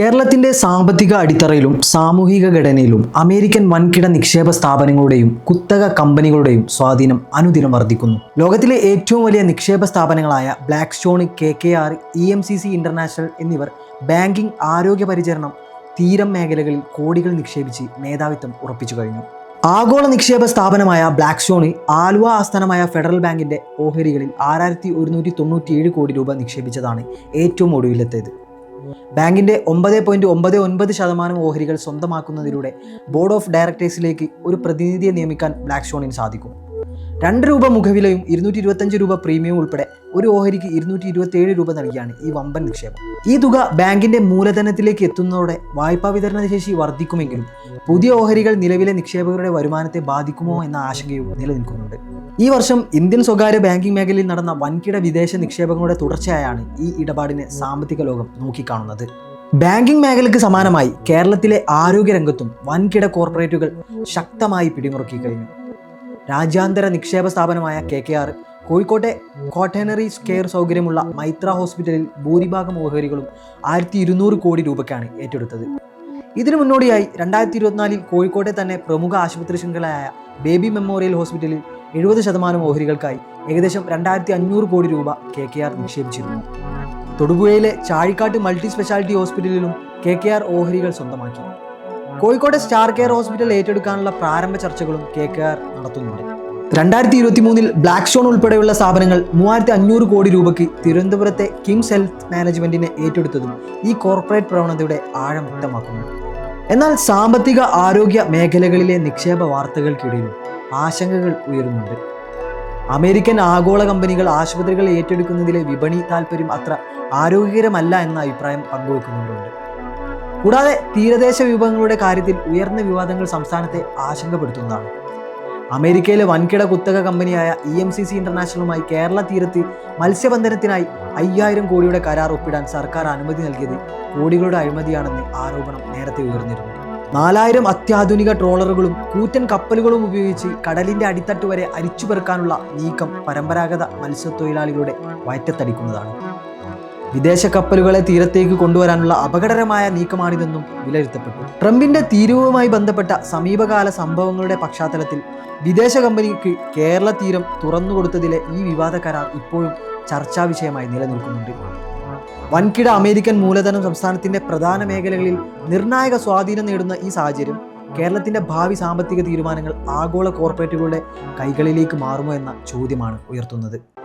കേരളത്തിന്റെ സാമ്പത്തിക അടിത്തറയിലും സാമൂഹിക ഘടനയിലും അമേരിക്കൻ വൻകിട നിക്ഷേപ സ്ഥാപനങ്ങളുടെയും കുത്തക കമ്പനികളുടെയും സ്വാധീനം അനുദിനം വർദ്ധിക്കുന്നു. ലോകത്തിലെ ഏറ്റവും വലിയ നിക്ഷേപ സ്ഥാപനങ്ങളായ Blackstone K K R E M C C international എന്നിവർ ബാങ്കിംഗ് ആരോഗ്യ പരിചരണം തീരം മേഖലകളിൽ കോടികൾ നിക്ഷേപിച്ച് മേധാവിത്വം ഉറപ്പിച്ചു കഴിഞ്ഞു. ആഗോള നിക്ഷേപ സ്ഥാപനമായ ബ്ലാക്ക് സ്റ്റോണ് ആലുവ ആസ്ഥാനമായ ഫെഡറൽ ബാങ്കിന്റെ ഓഹരികളിൽ ആറായിരത്തി ഒരുന്നൂറ്റി തൊണ്ണൂറ്റിയേഴ് കോടി രൂപ നിക്ഷേപിച്ചതാണ് ഏറ്റവും ഒടുവിലത്തേത്. ബാങ്കിന്റെ ഒമ്പത് പോയിന്റ് ഒമ്പത് ഒൻപത് ശതമാനം ഓഹരികൾ സ്വന്തമാക്കുന്നതിലൂടെ ബോർഡ് ഓഫ് ഡയറക്ടേഴ്സിലേക്ക് ഒരു പ്രതിനിധിയെ നിയമിക്കാൻ ബ്ലാക്ക് സ്റ്റോണിന് സാധിക്കും. രണ്ട് രൂപ മുഖവിലയും ഇരുന്നൂറ്റി ഇരുപത്തഞ്ച് രൂപ പ്രീമിയം ഉൾപ്പെടെ ഒരു ഓഹരിക്ക് ഇരുന്നൂറ്റി ഇരുപത്തിയേഴ് രൂപ നൽകിയാണ് ഈ വമ്പൻ നിക്ഷേപം. ഈ തുക ബാങ്കിന്റെ മൂലധനത്തിലേക്ക് എത്തുന്നതോടെ വായ്പാ വിതരണ ശേഷി വർദ്ധിക്കുമെങ്കിലും പുതിയ ഓഹരികൾ നിലവിലെ നിക്ഷേപകരുടെ വരുമാനത്തെ ബാധിക്കുമോ എന്ന ആശങ്കയും നിലനിൽക്കുന്നുണ്ട്. ഈ വർഷം ഇന്ത്യൻ സ്വകാര്യ ബാങ്കിംഗ് മേഖലയിൽ നടന്ന വൻകിട വിദേശ നിക്ഷേപങ്ങളുടെ തുടർച്ചയായാണ് ഈ ഇടപാടിനെ സാമ്പത്തിക ലോകം നോക്കിക്കാണുന്നത്. ബാങ്കിംഗ് മേഖലയ്ക്ക് സമാനമായി കേരളത്തിലെ ആരോഗ്യരംഗത്തും വൻകിട കോർപ്പറേറ്റുകൾ ശക്തമായി പിടിമുറുക്കി കഴിഞ്ഞു. രാജ്യാന്തര നിക്ഷേപ സ്ഥാപനമായ കെ കെ ആർ കോഴിക്കോട്ടെ കോട്ടനറി കെയർ സൗകര്യമുള്ള മൈത്ര ഹോസ്പിറ്റലിൽ ഭൂരിഭാഗം ഓഹരികളും ആയിരത്തി ഇരുന്നൂറ് കോടി രൂപയ്ക്കാണ് ഏറ്റെടുത്തത്. ഇതിനു മുന്നോടിയായി രണ്ടായിരത്തി ഇരുപത്തിനാലിൽ കോഴിക്കോട്ടെ തന്നെ പ്രമുഖ ആശുപത്രി ശൃംഖലയായ ബേബി മെമ്മോറിയൽ ഹോസ്പിറ്റലിൽ എഴുപത് ശതമാനം ഓഹരികൾക്കായി ഏകദേശം രണ്ടായിരത്തി അഞ്ഞൂറ് കോടി രൂപ കെ കെ ആർ നിക്ഷേപിച്ചിരുന്നു. തൊടുപുഴയിലെ ചാഴിക്കാട്ട് മൾട്ടി സ്പെഷ്യാലിറ്റി ഹോസ്പിറ്റലിലും കെ കെ ആർ ഓഹരികൾ സ്വന്തമാക്കി. കോഴിക്കോട്ടെ സ്റ്റാർ കെയർ ഹോസ്പിറ്റൽ ഏറ്റെടുക്കാനുള്ള പ്രാരംഭ ചർച്ചകളും കെ കെ ആർ നടത്തുന്നുണ്ട്. രണ്ടായിരത്തി ഇരുപത്തി മൂന്നിൽ ബ്ലാക്ക് സ്റ്റോൺ ഉൾപ്പെടെയുള്ള സ്ഥാപനങ്ങൾ മൂവായിരത്തി അഞ്ഞൂറ് കോടി രൂപയ്ക്ക് തിരുവനന്തപുരത്തെ കിംസ് ഹെൽത്ത് മാനേജ്മെന്റിനെ ഏറ്റെടുത്തതും ഈ കോർപ്പറേറ്റ് പ്രവണതയുടെ ആഴം വ്യക്തമാക്കുന്നു. എന്നാൽ സാമ്പത്തിക ആരോഗ്യ മേഖലകളിലെ നിക്ഷേപ വാർത്തകൾക്കിടയിലും ആശങ്കകൾ ഉയരുന്നുണ്ട്. അമേരിക്കൻ ആഗോള കമ്പനികൾ ആശുപത്രികൾ ഏറ്റെടുക്കുന്നതിലെ വിപണി താല്പര്യം അത്ര ആരോഗ്യകരമല്ല എന്ന അഭിപ്രായം പങ്കുവെക്കുന്നുണ്ട്. കൂടാതെ തീരദേശ വിഭവങ്ങളുടെ കാര്യത്തിൽ ഉയർന്ന വിവാദങ്ങൾ സംസ്ഥാനത്തെ ആശങ്കപ്പെടുത്തുന്നതാണ്. അമേരിക്കയിലെ വൻകിട കുത്തക കമ്പനിയായ ഇ എം സി സി ഇന്റർനാഷണലുമായി കേരള തീരത്ത് മത്സ്യബന്ധനത്തിനായി അയ്യായിരം കോടിയുടെ കരാർ ഒപ്പിടാൻ സർക്കാർ അനുമതി നൽകിയത് കോടികളുടെ അഴിമതിയാണെന്ന് ആരോപണം നേരത്തെ ഉയർന്നിരുന്നു. നാലായിരം അത്യാധുനിക ട്രോളറുകളും കൂറ്റൻ കപ്പലുകളും ഉപയോഗിച്ച് കടലിന്റെ അടിത്തട്ട് വരെ അരിച്ചുപെറുക്കാനുള്ള നീക്കം പരമ്പരാഗത മത്സ്യത്തൊഴിലാളികളുടെ വയറ്റത്തടിക്കുന്നതാണ്. വിദേശ കപ്പലുകളെ തീരത്തേക്ക് കൊണ്ടുവരാനുള്ള അപകടകരമായ നീക്കമാണിതെന്നും വിലയിരുത്തപ്പെട്ടു. ട്രംപിന്റെ തീരുവവുമായി ബന്ധപ്പെട്ട സമീപകാല സംഭവങ്ങളുടെ പശ്ചാത്തലത്തിൽ വിദേശ കമ്പനിക്ക് കേരള തീരം തുറന്നുകൊടുത്തതിലെ ഈ വിവാദ കരാർ ഇപ്പോഴും ചർച്ചാ വിഷയമായി നിലനിൽക്കുന്നുണ്ട്. വൻകിട അമേരിക്കൻ മൂലധനം സംസ്ഥാനത്തിന്റെ പ്രധാന മേഖലകളിൽ നിർണായക സ്വാധീനം നേടുന്ന ഈ സാഹചര്യം കേരളത്തിന്റെ ഭാവി സാമ്പത്തിക തീരുമാനങ്ങൾ ആഗോള കോർപ്പറേറ്റുകളുടെ കൈകളിലേക്ക് മാറുമോ എന്ന ചോദ്യമാണ് ഉയർത്തുന്നത്.